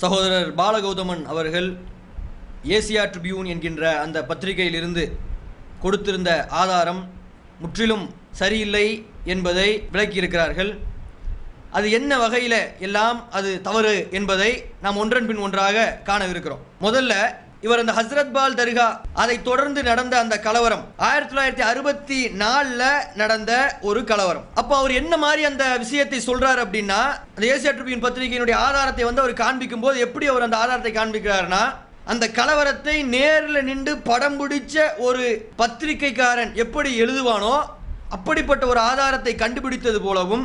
சகோதரர் பாலகௌதமன் அவர்கள் Asia Tribune என்கின்ற அந்த பத்திரிகையிலிருந்து கொடுத்திருந்த ஆதாரம் முற்றிலும் சரியில்லை என்பதை விளக்கியிருக்கிறார்கள். அது என்ன வகையில் எல்லாம் அது தவறு என்பதை நாம் ஒன்றன் பின் ஒன்றாக காணவிருக்கிறோம். முதல்ல இவர் அந்த ஹஸ்ரத் பால் தர்கா அதை தொடர்ந்து நடந்த அந்த கலவரம். ஆயிரத்தி தொள்ளாயிரத்தி அறுபத்தி நாலுல நடந்த ஒரு கலவரம். அப்போ அவர் என்ன மாதிரி அந்த விஷயத்தை சொல்றாரு அப்படின்னா அந்த ஏசியா ட்ரிபியூன் பத்திரிகையினுடைய ஆதாரத்தை வந்து அவர் காண்பிக்கும் போது எப்படி அவர் அந்த ஆதாரத்தை காண்பிக்கிறாருன்னா அந்த கலவரத்தை நேரில் நின்று படம் பிடிச்ச ஒரு பத்திரிகைக்காரன் எப்படி எழுதுவானோ அப்படிப்பட்ட ஒரு ஆதாரத்தை கண்டுபிடித்தது போலவும்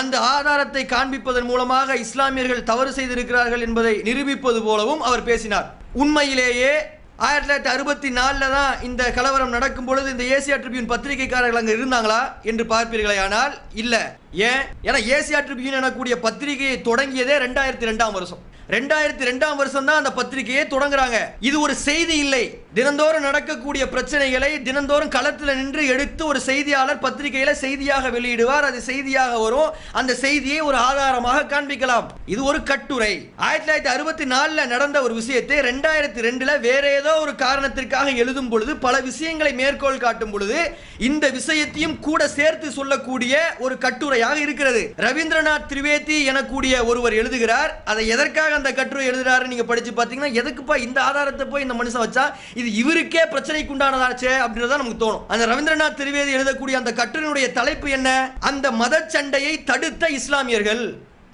அந்த ஆதாரத்தை காண்பிப்பதன் மூலமாக இஸ்லாமியர்கள் தவறு செய்திருக்கிறார்கள் என்பதை நிரூபிப்பது போலவும் அவர் பேசினார். உண்மையிலேயே ஆயிரத்தி தொள்ளாயிரத்தி அறுபத்தி நாலில் தான் இந்த கலவரம் நடக்கும் பொழுது இந்த ஏசியா ட்ரிபியூன் பத்திரிகைக்காரர்கள் அங்கே இருந்தாங்களா என்று பார்ப்பீர்களே ஆனால் இல்லை. ஏன்? ஏன்னா ஏசியா ட்ரிபியூன் எனக்கூடிய பத்திரிகையை தொடங்கியதே ரெண்டாயிரத்தி ரெண்டாம் வருஷம். ரெண்டாயிரத்தி ரெண்டாம் வருஷம் தான் அந்த பத்திரிகையை தொடங்குறாங்க. இது ஒரு செய்தி இல்லை. தினந்தோறும் நடக்கக்கூடிய பிரச்சனைகளை தினந்தோறும் களத்தில் நின்று எடுத்து ஒரு செய்தியாளர் பத்திரிகையில செய்தியாக வெளியிடுவார். அது செய்தியாக வரும். அந்த செய்தியை ஒரு ஆதாரமாக காண்பிக்கலாம். இது ஒரு கட்டுரை. ஆயிரத்தி தொள்ளாயிரத்தி அறுபத்தி நாலுல நடந்த ஒரு விஷயத்தை ரெண்டாயிரத்தி ரெண்டுல வேற ஏதோ ஒரு காரணத்திற்காக எழுதும் பொழுது பல விஷயங்களை மேற்கோள் காட்டும் பொழுது இந்த விஷயத்தையும் கூட சேர்த்து சொல்லக்கூடிய ஒரு கட்டுரையாக இருக்கிறது. ரவீந்திரநாத் திரிவேதி எனக்கூடிய ஒருவர் எழுதுகிறார். அதை எதற்காக அந்த கட்டுரை எழுதுறாரு நீங்க படிச்சு பார்த்தீங்கன்னா எதுக்குப்பா இந்த ஆதாரத்தை போய் இந்த மனுஷன் வச்சா? இது இவருக்கே பிரச்சனைக்கு உண்டானதாச்சே அப்படின்றத நமக்கு தோணும். அந்த ரவீந்திரநாத் திரிவேதி எழுதக்கூடிய அந்த கட்டுரையினுடைய தலைப்பு என்ன? அந்த மத சண்டையை தடுத்த இஸ்லாமியர்கள்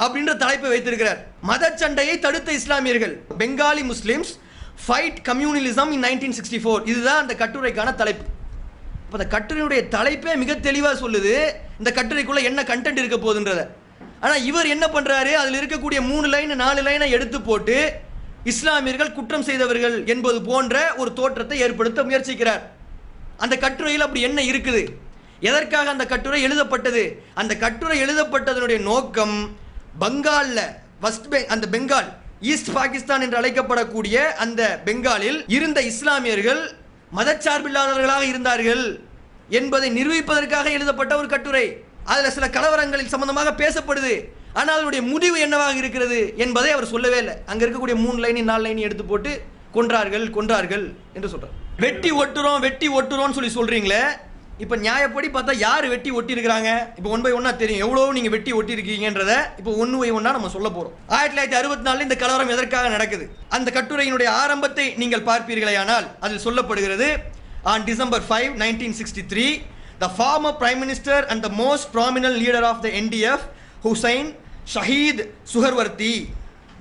அப்படின்ற தலைப்பை வைத்திருக்கிறார். மத சண்டையை தடுத்த இஸ்லாமியர்கள். Bengali Muslims fight communalism in nineteen sixty four இதுதான் அந்த கட்டுரைக்கான தலைப்பு. இப்போ அந்த கட்டுரையுடைய தலைப்பே மிக தெளிவாக சொல்லுது. இந்த கட்டுரைக்குள்ளே என்ன கண்டென்ட் இருக்க போகுதுன்றத. ஆனால் இவர் என்ன பண்ணுறாரு அதில் இருக்கக்கூடிய மூணு லைன் நாலு லைனை எடுத்து போட்டு இஸ்லாமியர்கள் குற்றம் செய்தவர்கள் என்பது போன்ற ஒரு தோற்றத்தை ஏற்படுத்த முயற்சிக்கிறார். அந்த கட்டுரையில் அப்படி என்ன இருக்குது? எதற்காக அந்த கட்டுரை எழுதப்பட்டது? அந்த கட்டுரை எழுதப்பட்டதனுடைய நோக்கம் பங்காலில் வெஸ்ட் பெங் அந்த பெங்கால் ஈஸ்ட் பாகிஸ்தான் என்று அழைக்கப்படக்கூடிய அந்த பெங்காலில் இருந்த இஸ்லாமியர்கள் மதச்சார்பில்லாதவர்களாக இருந்தார்கள் என்பதை நிரூபிப்பதற்காக எழுதப்பட்ட ஒரு கட்டுரை. அதில் சில கலவரங்களில் சம்பந்தமாக பேசப்படுது. ஆனால் அதனுடைய முடிவு என்னவாக இருக்கிறது என்பதை அவர் சொல்லவே இல்லை. அங்கே இருக்கக்கூடிய மூணு லைனி நாலு லைனி எடுத்து போட்டு கொன்றார்கள் கொன்றார்கள் என்று சொல்கிறார் வெட்டி ஒட்டுறோம் வெட்டி ஒட்டுறோம்னு சொல்லி சொல்கிறீங்களே இப்போ நியாயப்படி பார்த்தா யார் வெட்டி ஒட்டியிருக்கிறாங்க? இப்போ ஒன் பை ஒன்னா தெரியும். எவ்வளோ நீங்கள் வெட்டி ஒட்டியிருக்கீங்கன்றத இப்போ ஒன்று பை ஒன்னா நம்ம சொல்ல போகிறோம் ஆயிரத்தி தொள்ளாயிரத்தி அறுபத்தி நாலில் இந்த கலவரம் எதற்காக நடக்குது? அந்த கட்டுரையினுடைய ஆரம்பத்தை நீங்கள் பார்ப்பீர்களேயானால் அதில் சொல்லப்படுகிறது on December five nineteen sixty three the former prime minister and the most prominent leader of the NDF Hussain Shaheed Suhrawardy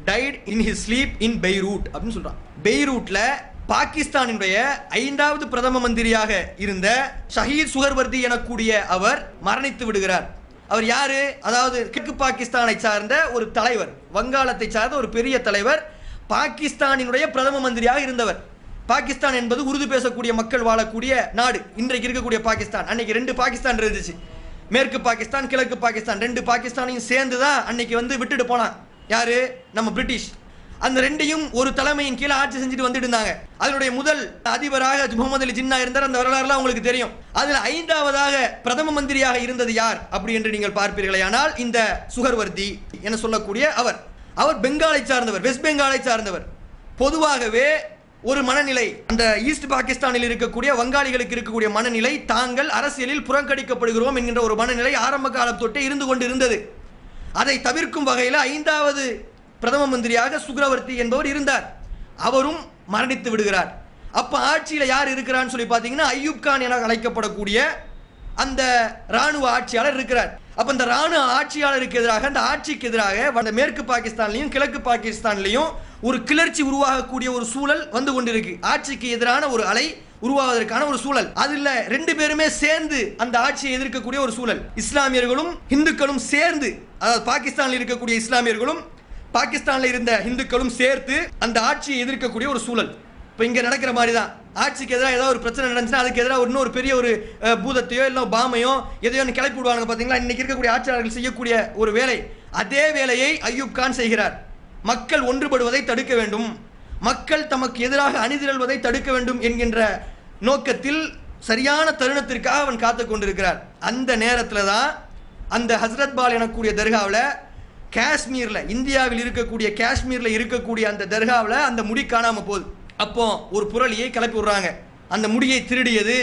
died in his sleep in Beirut அப்படின்னு சொல்கிறான் பெய்ரூட்டில் பாகிஸ்தானினுடைய ஐந்தாவது பிரதம மந்திரியாக இருந்த ஷஹீத் சுகர்வர்தி எனக்கூடிய அவர் மரணித்து விடுகிறார். அவர் யாரு? அதாவது கிழக்கு பாகிஸ்தானை சார்ந்த ஒரு தலைவர் வங்காளத்தை சார்ந்த ஒரு பெரிய தலைவர் பாகிஸ்தானினுடைய பிரதம மந்திரியாக இருந்தவர். பாகிஸ்தான் என்பது உருது பேசக்கூடிய மக்கள் வாழக்கூடிய நாடு. இன்றைக்கு இருக்கக்கூடிய பாகிஸ்தான். அன்னைக்கு ரெண்டு பாகிஸ்தான் இருந்துச்சு. மேற்கு பாகிஸ்தான் கிழக்கு பாகிஸ்தான். ரெண்டு பாகிஸ்தானையும் சேர்ந்து தான் அன்னைக்கு வந்து விட்டுட்டு போனான். யாரு? நம்ம பிரிட்டிஷ். அந்த ரெண்டையும் ஒரு தலைமையின் கீழே ஆட்சி செஞ்சுட்டு வந்துட்டு இருந்தாங்க. அதனுடைய முதல் அதிபராக முகமது அலி ஜின்னா இருந்தார். அந்த வரலாறுலாம் உங்களுக்கு தெரியும். அதில் ஐந்தாவதாக பிரதம மந்திரியாக இருந்தது யார் அப்படி என்று நீங்கள் பார்ப்பீர்களே. ஆனால் இந்த சுகர்வர்த்தி என சொல்லக்கூடிய அவர். அவர் பெங்காலை சார்ந்தவர் வெஸ்ட் பெங்காலை சார்ந்தவர். பொதுவாகவே ஒரு மனநிலை. அந்த ஈஸ்ட் பாகிஸ்தானில் இருக்கக்கூடிய வங்காளிகளுக்கு இருக்கக்கூடிய மனநிலை தாங்கள் அரசியலில் புறக்கணிக்கப்படுகிறோம் என்கின்ற ஒரு மனநிலை ஆரம்ப காலம் தொட்டே இருந்து கொண்டு இருந்தது அதை தவிர்க்கும் வகையில் ஐந்தாவது பிரதம மந்திரியாக சுக்ரவர்த்தி என்பவர் இருந்தார். அவரும் மரணித்து விடுகிறார். அப்ப ஆட்சியில் யார் இருக்கிறான்னு சொல்லி பார்த்தீங்கன்னா ஐயூப் கான் என அழைக்கப்படக்கூடிய அந்த ராணுவ ஆட்சியாளர் இருக்கிறார். அப்ப இந்த ராணுவ ஆட்சியாளருக்கு எதிராக அந்த ஆட்சிக்கு எதிராக அந்த மேற்கு பாகிஸ்தான்லையும் கிழக்கு பாகிஸ்தான்லையும் ஒரு கிளர்ச்சி உருவாகக்கூடிய ஒரு சூழல் வந்து கொண்டிருக்கு. ஆட்சிக்கு எதிரான ஒரு அலை உருவாவதற்கான ஒரு சூழல். அதுல ரெண்டு பேருமே சேர்ந்து அந்த ஆட்சியை எதிர்க்கக்கூடிய ஒரு சூழல். இஸ்லாமியர்களும் இந்துக்களும் சேர்ந்து அதாவது பாகிஸ்தானில் இருக்கக்கூடிய இஸ்லாமியர்களும் பாகிஸ்தானில் இருந்த இந்துக்களும் சேர்த்து அந்த ஆட்சியை எதிர்க்கக்கூடிய ஒரு சூழல். இப்போ இங்கே நடக்கிற மாதிரி தான் ஆட்சிக்கு எதிராக ஏதாவது ஒரு பிரச்சனை நடந்துச்சுன்னா அதுக்கு எதிராக ஒரு பெரிய ஒரு பூதத்தையோ இல்லை பாமையோ எதையோ ஒன்று கிளப்பி விடுவாங்க பார்த்தீங்களா இன்னைக்கு இருக்கக்கூடிய ஆட்சியாளர்கள் செய்யக்கூடிய ஒரு வேலை. அதே வேலையை ஐயூப் கான் செய்கிறார். மக்கள் ஒன்றுபடுவதை தடுக்க வேண்டும். மக்கள் தமக்கு எதிராக அணிதிரள்வதை தடுக்க வேண்டும் என்கின்ற நோக்கத்தில் சரியான தருணத்திற்காக அவன் காத்து கொண்டிருக்கிறார். அந்த நேரத்தில் தான் அந்த ஹசரத் பால் எனக்கூடிய தர்காவில் காஷ்மீரில் இந்தியாவில் இருக்கக்கூடிய காஷ்மீரில் இருக்கக்கூடிய அந்த தர்காவில் அந்த முடி காணாமல் போகுது. அப்போ ஒரு புரளியை கிளப்பி விடுறாங்க. அந்த முடியை திருடியது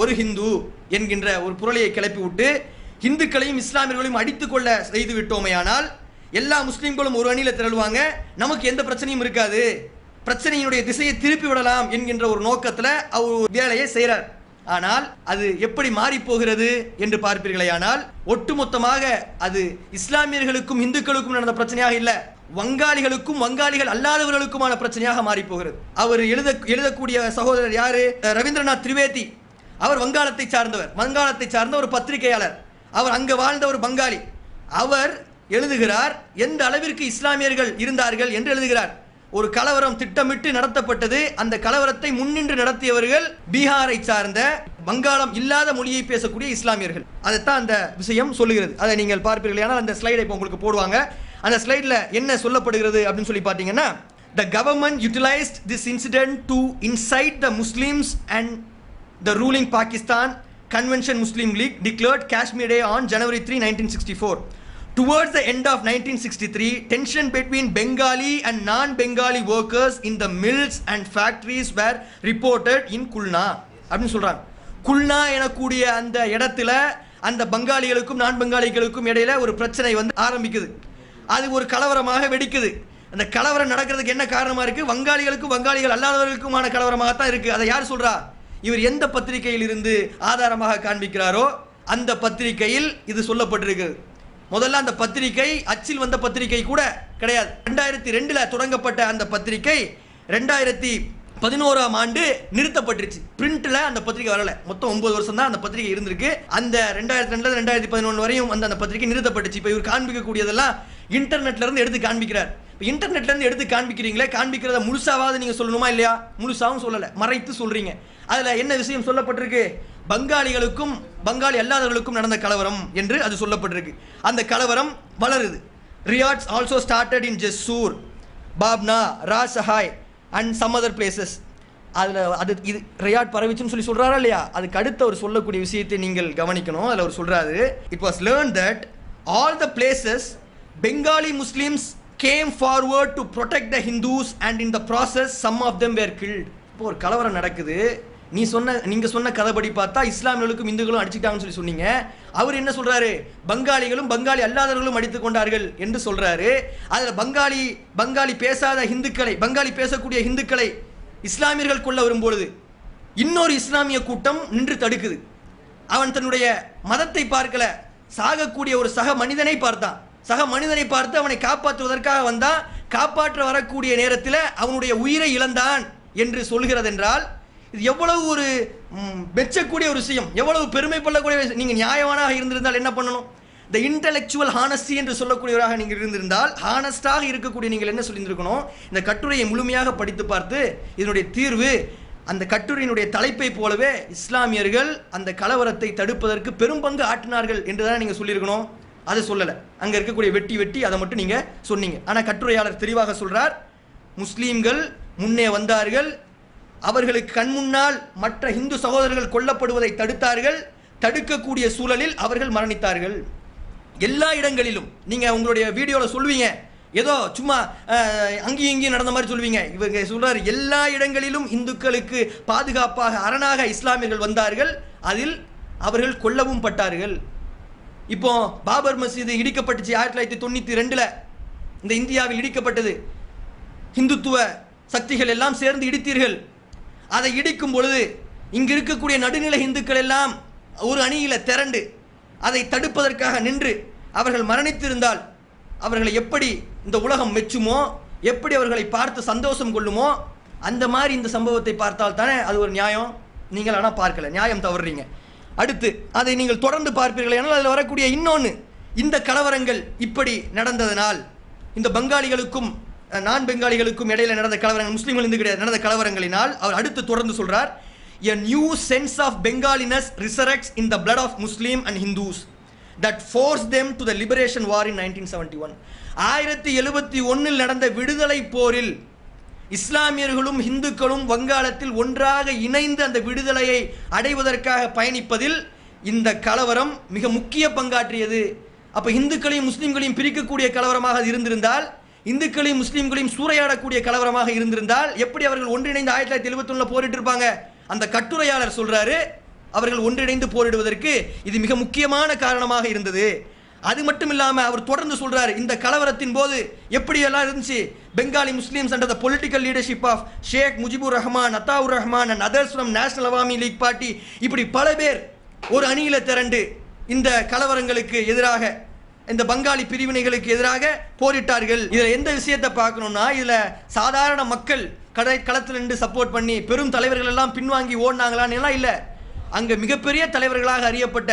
ஒரு ஹிந்து என்கின்ற ஒரு புரளியை கிளப்பி விட்டு இந்துக்களையும் இஸ்லாமியர்களையும் அடித்துக்கொள்ள செய்து விட்டோமேயானால் எல்லா முஸ்லீம்களும் ஒரு அணியில் திரளுவாங்க. நமக்கு எந்த பிரச்சனையும் இருக்காது. பிரச்சனையினுடைய திசையை திருப்பி விடலாம் என்கின்ற ஒரு நோக்கத்தில் அவர் ஒரு வேலையை செய்கிறார் ஆனால் அது எப்படி மாறி போகிறது என்று பார்ப்பீர்களேயானால் ஒட்டுமொத்தமாக அது இஸ்லாமியர்களுக்கும் இந்துக்களுக்கும் நடந்த பிரச்சனையாக இல்லை. வங்காளிகளுக்கும் வங்காளிகள் அல்லாதவர்களுக்குமான பிரச்சனையாக மாறி போகிறது அவர் எழுத எழுதக்கூடிய சகோதரர் யாரு? ரவீந்திரநாத் திரிவேதி. அவர் வங்காளத்தை சார்ந்தவர். வங்காளத்தை சார்ந்த ஒரு பத்திரிகையாளர். அவர் அங்க வாழ்ந்த ஒரு பங்காளி. அவர் எழுதுகிறார் எந்த அளவிற்கு இஸ்லாமியர்கள் இருந்தார்கள்? என்று எழுதுகிறார். ஒரு கலவரம் திட்டமிட்டு நடத்தப்பட்டது. அந்த கலவரத்தை முன்னின்று நடத்தியவர்கள் பீகாரை சார்ந்த வங்காளம் இல்லாத மொழியை பேசக்கூடிய இஸ்லாமியர்கள். அதைத்தான் அந்த விஷயம் சொல்லுகிறது. அதை நீங்கள் பார்ப்பீர்கள். ஆனால் அந்த ஸ்லைடை இப்போ உங்களுக்கு போடுவாங்க. அந்த ஸ்லைடில் என்ன சொல்லப்படுகிறது அப்படின்னு சொல்லி பார்த்தீங்கன்னா the government utilised this incident to incite the Muslims and the ruling Pakistan convention Muslim League declared Kashmir day on January three nineteen sixty four duet the end of nineteen of three tension between Bengali and non Bengali workers in the mills and factories were reported in Khulna அப்படின்னு சொல்கிறாங்க குல்னா எனக்கூடிய அந்த இடத்துல அந்த பங்காளிகளுக்கும் நான் பங்காளிகளுக்கும் இடையில ஒரு பிரச்சனை வந்து ஆரம்பிக்குது அது ஒரு கலவரமாக வெடிக்குது. அந்த கலவரம் நடக்கிறதுக்கு என்ன காரணமாக இருக்குது வங்காளிகளுக்கும் வங்காளிகள் அல்லாதவர்களுக்குமான கலவரமாக தான் அதை யார் சொல்கிறா இவர் எந்த பத்திரிகையில் இருந்து ஆதாரமாக காண்பிக்கிறாரோ அந்த பத்திரிகையில் இது சொல்லப்பட்டிருக்கிறது. முதல்ல அந்த பத்திரிகை அச்சில் வந்த பத்திரிகை கூட கிடையாது. ரெண்டாயிரத்தி ரெண்டில் தொடங்கப்பட்ட அந்த பத்திரிகை ரெண்டாயிரத்தி பதினோராம் ஆண்டு நிறுத்தப்பட்டுருச்சு. பிரிண்டில் அந்த பத்திரிகை வரல. மொத்தம் ஒன்பது வருஷம் தான் அந்த பத்திரிகை இருந்திருக்கு. அந்த ரெண்டாயிரத்தி ரெண்டுல ரெண்டாயிரத்தி பதினொன்று வரையும் அந்த அந்த பத்திரிகை நிறுத்தப்பட்டுச்சு. இப்போ இவர் காண்பிக்கக்கூடியதெல்லாம் இன்டர்நெட்ல இருந்து எடுத்து காண்பிக்கிறார். இப்போ இன்டர்நெட்ல இருந்து எடுத்து காண்பிக்கிறீங்களே காண்பிக்கிறத முழுசாவது நீங்க சொல்லணுமா இல்லையா? முழுசாவும் சொல்லல மறைத்து சொல்றீங்க. அதுல என்ன விஷயம் சொல்லப்பட்டிருக்கு? பங்காளிகளுக்கும் பங்காளி அல்லாதவர்களுக்கும் நடந்த கலவரம் என்று அது சொல்லப்பட்டிருக்கு. அந்த கலவரம் வளருது. Riots also started in Jessore Pabna Rajshahi and some other places அதில் அது இது ரியாட் பரவிச்சுன்னு சொல்லி சொல்கிறாரா இல்லையா? அதுக்கு அடுத்து அவர் சொல்லக்கூடிய விஷயத்தை நீங்கள் கவனிக்கணும். அதில் அவர் சொல்கிறாரு it was learn that all the places Bengali Muslims came forward to protect the Hindus and in the process some of them were killed இப்போ ஒரு கலவரம் நடக்குது. நீ சொன்ன நீங்கள் சொன்ன கதைப்படி பார்த்தா இஸ்லாமியர்களுக்கும் இந்துக்களும் அடிச்சுட்டாங்கன்னு சொல்லி சொன்னீங்க. அவர் என்ன சொல்கிறாரு பங்காளிகளும் பங்காளி அல்லாதவர்களும் அடித்து கொண்டார்கள் என்று சொல்கிறாரு அதில் பங்காளி பங்காளி பேசாத இந்துக்களை பங்காளி பேசக்கூடிய இந்துக்களை இஸ்லாமியர்கள் கொள்ள வரும்பொழுது இன்னொரு இஸ்லாமிய கூட்டம் நின்று தடுக்குது. அவன் தன்னுடைய மதத்தை பார்க்கல சாகக்கூடிய ஒரு சக மனிதனை பார்த்தான். சக மனிதனை பார்த்து அவனை காப்பாற்றுவதற்காக வந்தான் காப்பாற்ற வரக்கூடிய நேரத்தில் அவனுடைய உயிரை இழந்தான் என்று சொல்கிறதென்றால் இது எவ்வளவு ஒரு மெச்சக்கூடிய ஒரு விஷயம். எவ்வளவு பெருமை விஷயம். நீங்கள் நியாயமானாக இருந்திருந்தால் என்ன பண்ணணும்? த இன்டலெக்சுவல் ஹானஸ்டி என்று சொல்லக்கூடியவராக நீங்கள் இருந்திருந்தால் ஹானஸ்டாக இருக்கக்கூடிய நீங்கள் என்ன சொல்லியிருந்திருக்கணும்? இந்த கட்டுரையை முழுமையாக படித்து பார்த்து இதனுடைய தீர்வு அந்த கட்டுரையினுடைய தலைப்பை போலவே இஸ்லாமியர்கள் அந்த கலவரத்தை தடுப்பதற்கு பெரும் பங்கு ஆற்றினார்கள் என்று தானே நீங்கள் சொல்லியிருக்கணும்? அதை சொல்லலை. அங்கே இருக்கக்கூடிய வெட்டி வெட்டி அதை மட்டும் நீங்கள் சொன்னீங்க. ஆனால் கட்டுரையாளர் தெளிவாக சொல்கிறார் முஸ்லீம்கள் முன்னே வந்தார்கள் அவர்களுக்கு கண் முன்னால் மற்ற இந்து சகோதரர்கள் கொல்லப்படுவதை தடுத்தார்கள் தடுக்கக்கூடிய சூழலில் அவர்கள் மரணித்தார்கள். எல்லா இடங்களிலும் நீங்கள் உங்களுடைய வீடியோவில் சொல்லுவீங்க. ஏதோ சும்மா அங்கேயும் இங்கேயும் நடந்த மாதிரி சொல்லுவீங்க. இவங்க சொல்கிறார் எல்லா இடங்களிலும் இந்துக்களுக்கு பாதுகாப்பாக அரணாக இஸ்லாமியர்கள் வந்தார்கள் அதில் அவர்கள் கொல்லவும் பட்டார்கள். இப்போ பாபர் மசீது இடிக்கப்பட்டுச்சு ஆயிரத்தி தொள்ளாயிரத்தி தொண்ணூற்றி ரெண்டில். இந்த இந்தியாவில் இடிக்கப்பட்டது. இந்துத்துவ சக்திகள் எல்லாம் சேர்ந்து இடித்தீர்கள். அதை இடிக்கும் பொழுது இங்கு இருக்கக்கூடிய நடுநிலை இந்துக்கள் எல்லாம் ஒரு அணியில் திரண்டு அதை தடுப்பதற்காக நின்று அவர்கள் மரணித்திருந்தால் அவர்களை எப்படி இந்த உலகம் மெச்சுமோ எப்படி அவர்களை பார்த்து சந்தோஷம் கொள்ளுமோ அந்த மாதிரி இந்த சம்பவத்தை பார்த்தால் தானே அது ஒரு நியாயம்? நீங்கள் ஆனால் பார்க்கல. நியாயம் தவறுறீங்க. அடுத்து அதை நீங்கள் தொடர்ந்து பார்ப்பீர்கள் ஆனால் அதில் வரக்கூடிய இன்னொன்று இந்த கலவரங்கள் இப்படி நடந்ததனால் இந்த பங்காளிகளுக்கும் நான் பெங்காலிகளுக்கும் இடையில நடந்த கலவரங்கள் முஸ்லீம்கள் இருந்து கிடையாது நடந்த கலவரங்களினால் அவர் அடுத்து தொடர்ந்து சொல்றார் sense of Bengaliness of bengaliness resurrects in the blood of muslim and hindus that forced them to the liberation war in 1971 ஆயிரத்தி எழுபத்தி ஒன்னில் நடந்த விடுதலை போரில் இஸ்லாமியர்களும் இந்துக்களும் வங்காளத்தில் ஒன்றாக இணைந்து அந்த விடுதலையை அடைவதற்காக பயணிப்பதில் இந்த கலவரம் மிக முக்கிய பங்காற்றியது. அப்போ இந்துக்களையும் முஸ்லீம்களையும் பிரிக்கக்கூடிய கலவரமாக இருந்திருந்தால் இந்துக்களையும் முஸ்லீம்களையும் சூறையாடக்கூடிய கலவரமாக இருந்திருந்தால் எப்படி அவர்கள் ஒன்றிணைந்து ஆயிரத்தி தொள்ளாயிரத்தி எழுபத்தி போரிட்டு இருப்பாங்க அந்த கட்டுரையாளர் சொல்றாரு அவர்கள் ஒன்றிணைந்து போரிடுவதற்கு இது மிக முக்கியமான காரணமாக இருந்தது. அது மட்டும் இல்லாமல் அவர் தொடர்ந்து சொல்கிறார் இந்த கலவரத்தின் போது எப்படியெல்லாம் இருந்துச்சு? Bengali Muslims under the political leadership of Sheikh Mujibur Rahman Ataur Rahman and others from National Awami League party இப்படி பல பேர் ஒரு அணியில் திரண்டு இந்த கலவரங்களுக்கு எதிராக இந்த பங்காளி பிரிவினைகளுக்கு எதிராக போரிட்டார்கள். இதில் எந்த விஷயத்தை பார்க்கணும்னா இதில் சாதாரண மக்கள் கடை களத்தில் நின்று சப்போர்ட் பண்ணி பெரும் தலைவர்கள் எல்லாம் பின்வாங்கி ஓடினாங்களான்னு எல்லாம் இல்லை. அங்கே மிகப்பெரிய தலைவர்களாக அறியப்பட்ட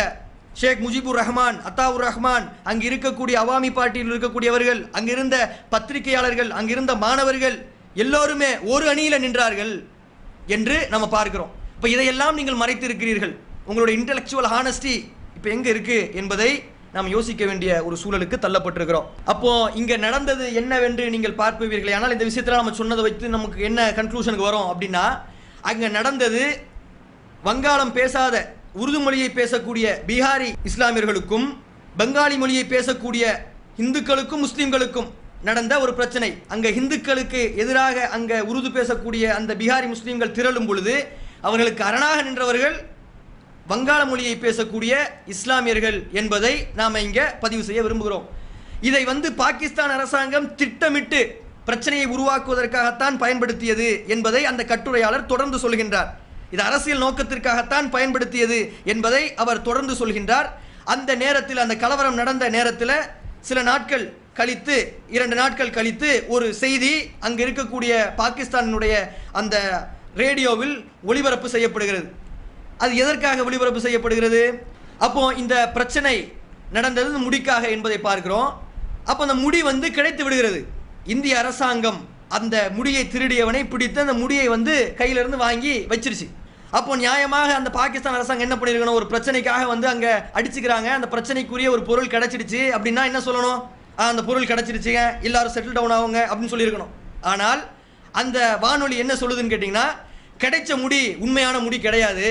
ஷேக் முஜிபுர் ரஹ்மான் அத்தாவுர் ரஹ்மான் அங்கு இருக்கக்கூடிய அவாமி பார்ட்டியில் இருக்கக்கூடியவர்கள் அங்கிருந்த பத்திரிகையாளர்கள் அங்கிருந்த மாணவர்கள் எல்லோருமே ஒரு அணியில் நின்றார்கள் என்று நம்ம பார்க்கிறோம். இப்போ இதையெல்லாம் நீங்கள் மறைத்திருக்கிறீர்கள். உங்களுடைய இன்டலெக்சுவல் ஹானஸ்டி இப்போ எங்கே இருக்குது என்பதை நாம் யோசிக்க வேண்டிய ஒரு சூழலுக்கு தள்ளப்பட்டிருக்கிறோம். அப்போ இங்க நடந்தது என்னவென்று நீங்கள் பார்ப்பீர்கள் ஆனால் இந்த விஷயத்தில் நம்ம சொன்னதை வைத்து நமக்கு என்ன கன்க்ளூஷனுக்கு வரும் அப்படின்னா அங்க நடந்தது வங்காளம் பேசாத உருது மொழியை பேசக்கூடிய பீகாரி இஸ்லாமியர்களுக்கும் பெங்காலி மொழியை பேசக்கூடிய இந்துக்களுக்கும் முஸ்லீம்களுக்கும் நடந்த ஒரு பிரச்சனை. அங்க இந்துக்களுக்கு எதிராக அங்க உருது பேசக்கூடிய அந்த பீகாரி முஸ்லீம்கள் திரளும் பொழுது அவர்களுக்கு அரணாக நின்றவர்கள் வங்காள மொழியை பேசக்கூடிய இஸ்லாமியர்கள் என்பதை நாம் இங்க பதிவு செய்ய விரும்புகிறோம். இதை வந்து பாகிஸ்தான் அரசாங்கம் திட்டமிட்டு பிரச்சனையை உருவாக்குவதற்காகத்தான் பயன்படுத்தியது என்பதை அந்த கட்டுரையாளர் தொடர்ந்து சொல்கின்றார். இது அரசியல் நோக்கத்திற்காகத்தான் பயன்படுத்தியது என்பதை அவர் தொடர்ந்து சொல்கின்றார். அந்த நேரத்தில் அந்த கலவரம் நடந்த நேரத்தில் சில நாட்கள் கழித்து இரண்டு நாட்கள் கழித்து ஒரு செய்தி அங்கு இருக்கக்கூடிய பாகிஸ்தானுடைய அந்த ரேடியோவில் ஒளிபரப்பு செய்யப்படுகிறது. அது எதற்காக ஒளிபரப்பு செய்யப்படுகிறது? அப்போ இந்த பிரச்சனை நடந்தது முடிக்காக என்பதை பார்க்கிறோம். அப்போ அந்த முடி வந்து கிடைத்து விடுகிறது. இந்திய அரசாங்கம் அந்த முடியை திருடியவனை பிடித்து அந்த முடியை வந்து கையிலிருந்து வாங்கி வச்சிருச்சு. அப்போ நியாயமாக அந்த பாகிஸ்தான் அரசாங்கம் என்ன பண்ணிருக்கணும்? ஒரு பிரச்சனைக்காக வந்து அங்க அடிச்சுக்கிறாங்க. அந்த பிரச்சனைக்குரிய ஒரு பொருள் கிடைச்சிடுச்சு. அப்படின்னா என்ன சொல்லணும்? அந்த பொருள் கிடைச்சிருச்சுங்க எல்லாரும் செட்டில் டவுன் ஆகுங்க அப்படின்னு சொல்லியிருக்கணும். ஆனால் அந்த வானொலி என்ன சொல்லுதுன்னு கேட்டிங்கன்னா கிடைச்ச முடி உண்மையான முடி கிடையாது.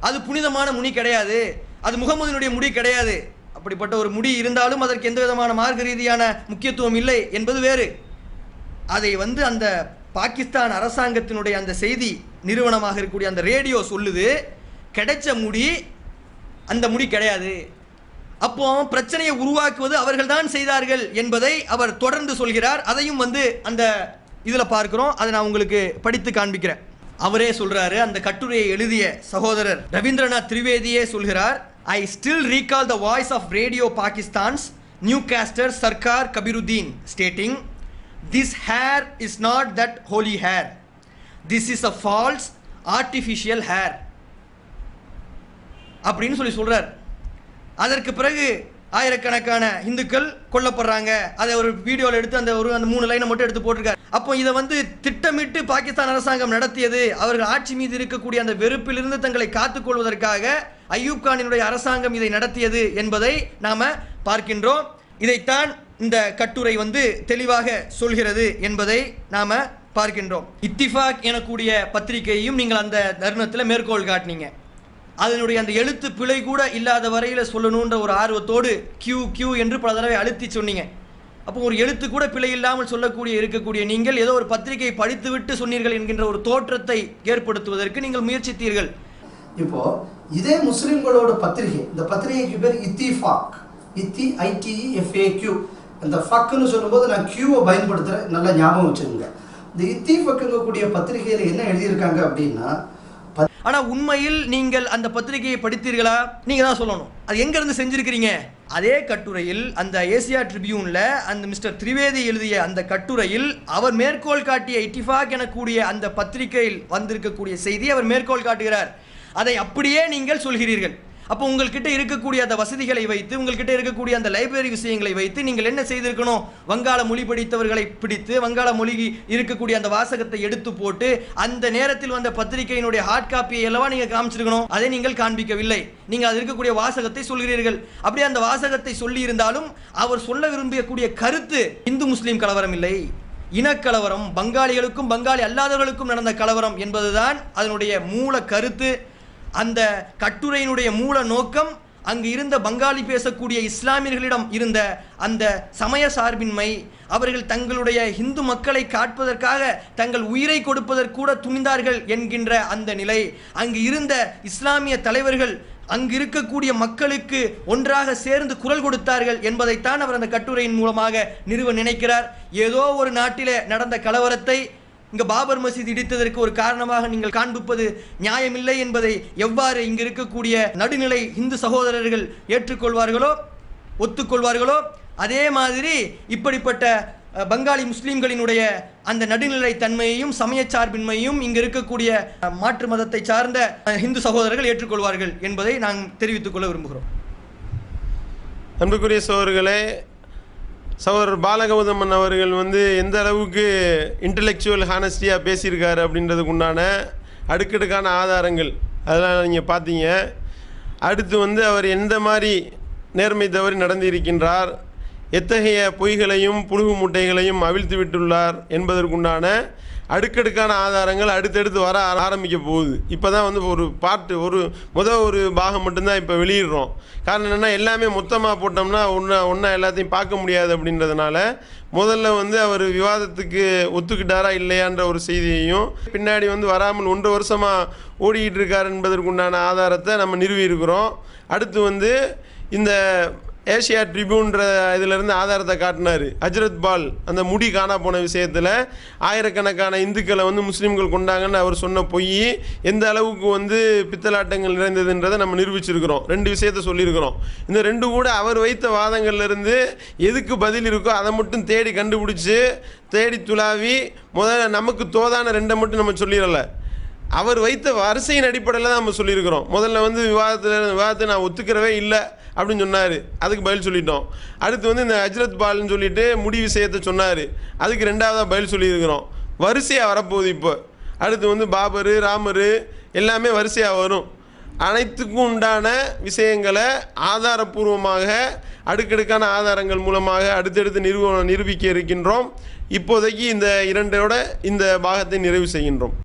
அது புனிதமான முடி கிடையாது. அது முகமதுனுடைய முடி கிடையாது. அப்படிப்பட்ட ஒரு முடி இருந்தாலும் அதற்கு எந்த விதமான மார்க்க ரீதியான முக்கியத்துவம் இல்லை என்பது வேறு. அதை வந்து அந்த பாகிஸ்தான் அரசாங்கத்தினுடைய அந்த செய்தி நிறுவனமாக இருக்கக்கூடிய அந்த ரேடியோ சொல்லுது கிடைச்ச முடி அந்த முடி கிடையாது. அப்போ பிரச்சனையை உருவாக்குவது அவர்கள் தான் செய்தார்கள் என்பதை அவர் தொடர்ந்து சொல்கிறார். அதையும் வந்து அந்த இதில் பார்க்குறோம். அதை நான் உங்களுக்கு படித்து காண்பிக்கிறேன். அவரே சொல்கிறாரு அந்த கட்டுரையை எழுதிய சகோதரர் ரவீந்திரநாத் திரிவேதியே சொல்கிறார் I still recall the voice of Radio Pakistan's newscaster Sarkar Kabiruddin stating this hair is not that holy hair this is a false artificial hair அப்படின்னு சொல்லி சொல்கிறார் அதற்கு பிறகு ஆயிரக்கணக்கான இந்துக்கள் கொல்லப்படுறாங்க. அதை ஒரு வீடியோவில் எடுத்து அந்த ஒரு அந்த மூணு லைனை மட்டும் எடுத்து போட்டிருக்காரு. அப்போ இதை வந்து திட்டமிட்டு பாகிஸ்தான் அரசாங்கம் நடத்தியது அவர்கள் ஆட்சி மீது இருக்கக்கூடிய அந்த வெறுப்பிலிருந்து தங்களை காத்துக்கொள்வதற்காக ஐயூப் கானினுடைய அரசாங்கம் இதை நடத்தியது என்பதை நாம் பார்க்கின்றோம். இதைத்தான் இந்த கட்டுரை வந்து தெளிவாக சொல்கிறது என்பதை நாம பார்க்கின்றோம். இத்திஃபாக் எனக்கூடிய பத்திரிகையையும் நீங்கள் அந்த தருணத்தில் மேற்கோள் காட்டினீங்க. அதனுடைய அந்த எழுத்து பிழை கூட இல்லாத வரையில் சொல்லணுன்ற ஒரு ஆர்வத்தோடு கியூ கியூ என்று பல தடவை அழுத்தி சொன்னீங்க. அப்போ ஒரு எழுத்து கூட பிழை இல்லாமல் சொல்லக்கூடிய இருக்கக்கூடிய நீங்கள் ஏதோ ஒரு பத்திரிகையை படித்துவிட்டு சொன்னீர்கள் என்கின்ற ஒரு தோற்றத்தை ஏற்படுத்துவதற்கு நீங்கள் முயற்சித்தீர்கள். இப்போ இதே முஸ்லிம்களோட பத்திரிகை இந்த பத்திரிகைக்கு பேர் இத்திஃபாக். இத்தி ஐடிஇஎஃப்ஏ கியூ. அந்த ஃபக்குன்னு சொல்லும்போது நான் கியூவை பயன்படுத்துகிறேன் நல்லா ஞாபகம் வச்சுருங்க இந்த இத்திஃபக்குங்கக்கூடிய பத்திரிகையில் என்ன எழுதியிருக்காங்க அப்படின்னா ஆனா உண்மையில் நீங்கள் அந்த பத்திரிகையை படித்தீர்களா? நீங்க தான் சொல்லணும். அது எங்க இருந்து செஞ்சிருக்கிறீங்க? அதே கட்டுரையில் அந்த ஏசியா ட்ரிபியூன்ல அந்த மிஸ்டர் திரிவேதி எழுதிய அந்த கட்டுரையில் அவர் மேற்கோள் காட்டிய இட்டிஃபாக் எனக்கூடிய அந்த பத்திரிகையில் வந்திருக்கக்கூடிய செய்தி அவர் மேற்கோள் காட்டுகிறார். அதை அப்படியே நீங்கள் சொல்கிறீர்கள். அப்போ உங்கள்கிட்ட இருக்கக்கூடிய அந்த வசதிகளை வைத்து உங்கள்கிட்ட இருக்கக்கூடிய அந்த லைப்ரரி விஷயங்களை வைத்து நீங்கள் என்ன செய்திருக்கணும்? வங்காள மொழி படித்தவர்களை பிடித்து வங்காள மொழி இருக்கக்கூடிய அந்த வாசகத்தை எடுத்து போட்டு அந்த நேரத்தில் வந்த பத்திரிகையினுடைய ஹார்ட் காப்பியை எல்லாம் நீங்கள் காமிச்சிருக்கணும்? அதை நீங்கள் காண்பிக்கவில்லை. நீங்கள் அது இருக்கக்கூடிய வாசகத்தை சொல்கிறீர்கள். அப்படியே அந்த வாசகத்தை சொல்லி இருந்தாலும் அவர் சொல்ல விரும்பியக்கூடிய கருத்து இந்து முஸ்லீம் கலவரம் இல்லை. இனக்கலவரம் பங்காளிகளுக்கும் பங்காளி அல்லாதவர்களுக்கும் நடந்த கலவரம் என்பதுதான் அதனுடைய மூல கருத்து. அந்த கட்டுரையினுடைய மூல நோக்கம் அங்கு இருந்த பங்காளி பேசக்கூடிய இஸ்லாமியர்களிடம் இருந்த அந்த சமய சார்பின்மை அவர்கள் தங்களுடைய இந்து மக்களை காட்பதற்காக தங்கள் உயிரை கொடுப்பதற்கூட துணிந்தார்கள் என்கின்ற அந்த நிலை. அங்கு இருந்த இஸ்லாமிய தலைவர்கள் அங்கு இருக்கக்கூடிய மக்களுக்கு ஒன்றாக சேர்ந்து குரல் கொடுத்தார்கள் என்பதைத்தான் அவர் அந்த கட்டுரையின் மூலமாக நிறுவ நினைக்கிறார். ஏதோ ஒரு நாட்டிலே நடந்த கலவரத்தை இங்க பாபர் மசீத் இடித்ததற்கு ஒரு காரணமாக நீங்கள் காண்பிப்பது நியாயமில்லை என்பதை எவ்வாறு இங்கு இருக்கக்கூடிய நடுநிலை இந்து சகோதரர்கள் ஏற்றுக்கொள்வார்களோ ஒத்துக்கொள்வார்களோ அதே மாதிரி இப்படிப்பட்ட பங்காளி முஸ்லீம்களினுடைய அந்த நடுநிலை தன்மையையும் சமயச்சார்பின்மையும் இங்கு இருக்கக்கூடிய மாற்று மதத்தை சார்ந்த இந்து சகோதரர்கள் ஏற்றுக்கொள்வார்கள் என்பதை நான் தெரிவித்துக் கொள்ள விரும்புகிறோம். அன்புக்குரிய சோர்களே சகோதரர் பாலகௌதமன் அவர்கள் வந்து எந்த அளவுக்கு இன்டலெக்சுவல் ஹானஸ்டியாக பேசியிருக்காரு அப்படின்றதுக்கு உண்டான அடுக்கடுக்கான ஆதாரங்கள். அதெல்லாம் நீங்கள் பார்த்தீங்க. அடுத்து வந்து அவர் எந்த மாதிரி நேர்மை தவறி நடந்திருக்கின்றார்? எத்தகைய பொய்களையும் புழுகு மூட்டைகளையும் அவிழ்த்து விட்டுள்ளார் என்பதற்குண்டான அடுக்கடுக்கான ஆதாரங்கள் அடுத்தடுத்து வர ஆரம்பிக்க போகுது. இப்போ தான் வந்து ஒரு பாட்டு ஒரு முதல் ஒரு பாகம் மட்டும்தான் இப்போ வெளியிடுறோம். காரணம் என்னென்னா எல்லாமே மொத்தமாக போட்டோம்னா ஒன்றா ஒன்றா எல்லாத்தையும் பார்க்க முடியாது அப்படின்றதுனால முதல்ல வந்து அவர் விவாதத்துக்கு ஒத்துக்கிட்டாரா இல்லையான்ற ஒரு செய்தியையும் பின்னாடி வந்து வராமல் ஒன்று வருஷமாக ஓடிக்கிட்டு இருக்கார் என்பதற்குண்டான ஆதாரத்தை நம்ம நிறுவி இருக்கிறோம் அடுத்து வந்து இந்த ஏஷியா ட்ரிபியூன்ற இதிலிருந்து ஆதாரத்தை காட்டினார். ஹஜ்ரத் பால் அந்த முடி காணா போன விஷயத்தில் ஆயிரக்கணக்கான இந்துக்களை வந்து முஸ்லீம்கள் கொண்டாங்கன்னு அவர் சொன்ன பொய் எந்த அளவுக்கு வந்து பித்தலாட்டங்கள் நிறைந்ததுன்றதை நம்ம நிரூபிச்சிருக்கிறோம். ரெண்டு விஷயத்த சொல்லியிருக்கிறோம். இந்த ரெண்டு கூட அவர் வைத்த வாதங்கள்லேருந்து எதுக்கு பதில் இருக்கோ அதை மட்டும் தேடி கண்டுபிடிச்சி தேடி துளாவி முதல்ல நமக்கு தோதான ரெண்டை மட்டும் நம்ம சொல்லிடலை. அவர் வைத்த வரிசையின் அடிப்படையில் தான் நம்ம சொல்லியிருக்கிறோம். முதல்ல வந்து விவாதத்தில் விவாதத்தை நான் ஒத்துக்கிறவே இல்லை அப்படின்னு சொன்னார். அதுக்கு பதில் சொல்லிட்டோம். அடுத்து வந்து இந்த ஹஜ்ரத் பால்னு சொல்லிட்டு முடி விஷயத்தை சொன்னார். அதுக்கு ரெண்டாவதாக பதில் சொல்லியிருக்கிறோம். வரிசையாக வரப்போகுது இப்போ. அடுத்து வந்து பாபரு ராமர் எல்லாமே வரிசையாக வரும். அனைத்துக்கும் உண்டான விஷயங்களை ஆதாரப்பூர்வமாக அடுக்கடுக்கான ஆதாரங்கள் மூலமாக அடுத்தடுத்து நிறுவனம் நிரூபிக்க இருக்கின்றோம். இப்போதைக்கு இந்த இரண்டோட இந்த பாகத்தை நிறைவு செய்கின்றோம்.